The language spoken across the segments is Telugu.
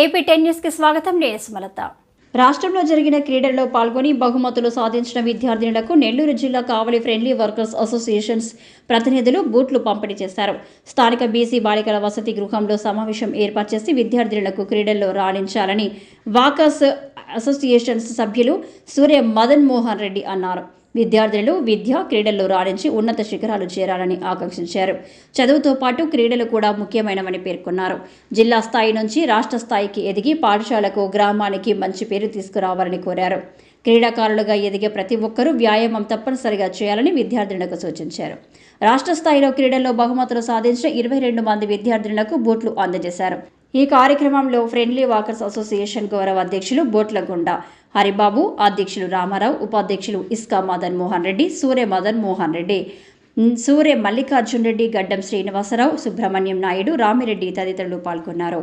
ఏపీ టెన్కి స్వాగతం. నేను సుమలత. రాష్ట్రంలో జరిగిన క్రీడల్లో పాల్గొని బహుమతులు సాధించిన విద్యార్థినులకు నెల్లూరు జిల్లా కావలి ఫ్రెండ్లీ వర్కర్స్ అసోసియేషన్స్ ప్రతినిధులు బూట్లు పంపిణీ చేశారు. స్థానిక బీసీ బాలికల వసతి గృహంలో సమావేశం ఏర్పాటు చేసి విద్యార్థినులకు క్రీడల్లో రాణించాలని వాకర్స్ అసోసియేషన్స్ సభ్యులు సూర్య మదన్ మోహన్ రెడ్డి అన్నారు. విద్యార్థులు విద్య క్రీడల్లో రాణించి ఉన్నత శిఖరాలు చేరాలని ఆకాంక్షించారు. చదువుతో పాటు క్రీడలు కూడా ముఖ్యమైనవని పేర్కొన్నారు. జిల్లా స్థాయి నుంచి రాష్ట్ర స్థాయికి ఎదిగి పాఠశాలకు గ్రామానికి మంచి పేరు తీసుకురావాలని కోరారు. క్రీడాకారులుగా ఎదిగే ప్రతి ఒక్కరూ వ్యాయామం తప్పనిసరిగా చేయాలని విద్యార్థులకు సూచించారు. రాష్ట్ర స్థాయిలో క్రీడల్లో బహుమతులు సాధించిన ఇరవై రెండు మంది విద్యార్థులకు బూట్లు అందజేశారు. ఈ కార్యక్రమంలో ఫ్రెండ్లీ వాకర్స్ అసోసియేషన్ గౌరవ అధ్యక్షులు బోట్లగుండ హరిబాబు అధ్యక్షులు రామారావు ఉపాధ్యక్షులు ఇస్కా మదన్ మోహన్ రెడ్డి సూర్య మదన్ మోహన్ రెడ్డి సూర్య మల్లికార్జున్ రెడ్డి గడ్డం శ్రీనివాసరావు సుబ్రహ్మణ్యం నాయుడు రామిరెడ్డి తదితరులు పాల్గొన్నారు.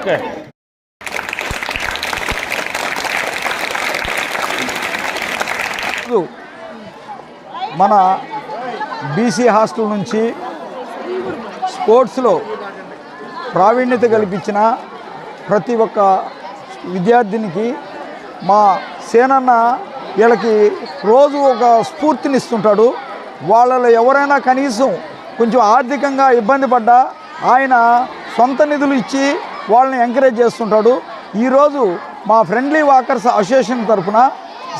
ఓకే. మన బీసీ హాస్టల్ నుంచి స్పోర్ట్స్లో ప్రావీణ్యత కల్పించిన ప్రతి ఒక్క విద్యార్థినికి మా సేనన్న వీళ్ళకి రోజు ఒక స్ఫూర్తినిస్తుంటాడు వాళ్ళలో ఎవరైనా కనీసం కొంచెం ఆర్థికంగా ఇబ్బంది పడ్డా ఆయన సొంత నిధులు ఇచ్చి వాళ్ళని ఎంకరేజ్ చేస్తుంటాడు. ఈరోజు మా ఫ్రెండ్లీ వాకర్స్ అసోసియేషన్ తరఫున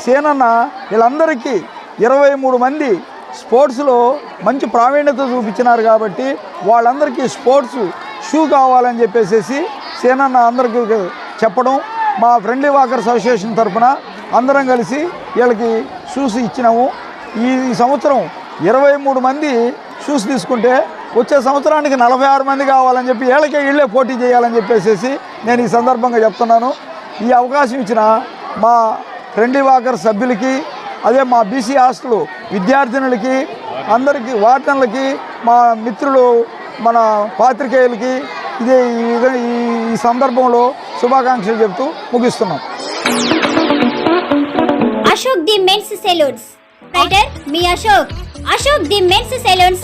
సేనన్న వీళ్ళందరికీ ఇరవై మూడు మంది స్పోర్ట్స్లో మంచి ప్రావీణ్యత చూపించినారు కాబట్టి వాళ్ళందరికీ స్పోర్ట్స్ షూ కావాలని చెప్పేసి సేనన్న అందరికీ చెప్పడం మా ఫ్రెండ్లీ వాకర్స్ అసోసియేషన్ తరఫున అందరం కలిసి వీళ్ళకి షూస్ ఇచ్చినాము. ఈ ఈ సంవత్సరం ఇరవై మూడు మంది షూస్ తీసుకుంటే వచ్చే సంవత్సరానికి నలభై ఆరు మంది కావాలని చెప్పి ఏళ్ళకే వీళ్ళే పోటీ చేయాలని చెప్పేసి నేను ఈ సందర్భంగా చెప్తున్నాను. ఈ అవకాశం ఇచ్చిన మా ఫ్రెండ్లీ వాకర్ సభ్యులకి అదే మా బీసీ హాస్టల్ విద్యార్థినులకి అందరికీ వార్డన్లకి మా మిత్రులు మన పాత్రికేయులకి ఇదే ఈ ఈ సందర్భంలో శుభాకాంక్షలు చెప్తూ ముగిస్తున్నాం. Ashok the men's salons. Writer me Ashok. Ashok the men's salons.